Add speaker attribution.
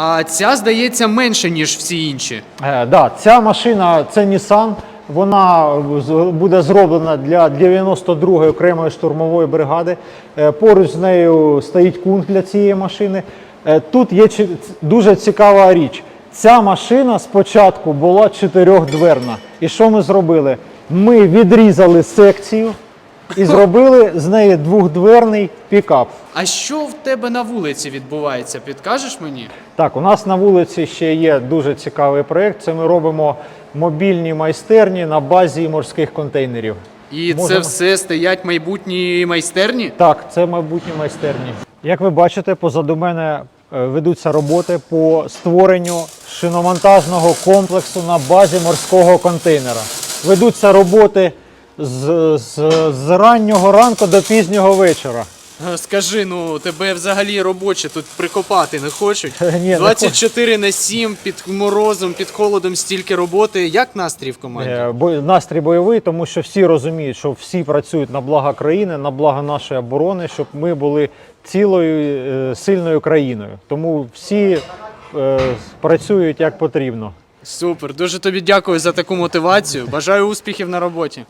Speaker 1: А ця, здається, менше, ніж всі інші.
Speaker 2: Е, да, ця машина це Nissan. Вона буде зроблена для 92-ї окремої штурмової бригади. Е, Поруч з нею стоїть кунг для цієї машини. Е, Тут є чи- дуже цікава річ. Ця машина спочатку була чотирьохдверна. І що ми зробили? Ми відрізали секцію і зробили з неї двохдверний пікап.
Speaker 1: А що в тебе на вулиці відбувається? Підкажеш мені?
Speaker 2: Так, у нас на вулиці ще є дуже цікавий проєкт. Це ми робимо мобільні майстерні на базі морських контейнерів.
Speaker 1: І це
Speaker 2: Можемо-
Speaker 1: все стоять майбутні майстерні?
Speaker 2: Так, це майбутні майстерні. Як ви бачите, позаду мене е, ведуться роботи по створенню шиномонтажного комплексу на базі морського контейнера. Ведуться роботи з, з, з раннього ранку до пізнього вечора.
Speaker 1: Е, Скажи, ну тебе взагалі робочі тут прикопати не хочуть?
Speaker 2: Ні, не
Speaker 1: 24 на 7 під морозом, під холодом стільки роботи. Як настрій в команді?
Speaker 2: Е, бо- Настрій бойовий, тому що всі розуміють, що всі працюють на благо країни, на благо нашої оборони, щоб ми були цілою е, сильною країною. Тому всі е, працюють як потрібно.
Speaker 1: Супер, дуже тобі дякую за таку мотивацію. Бажаю успіхів на роботі.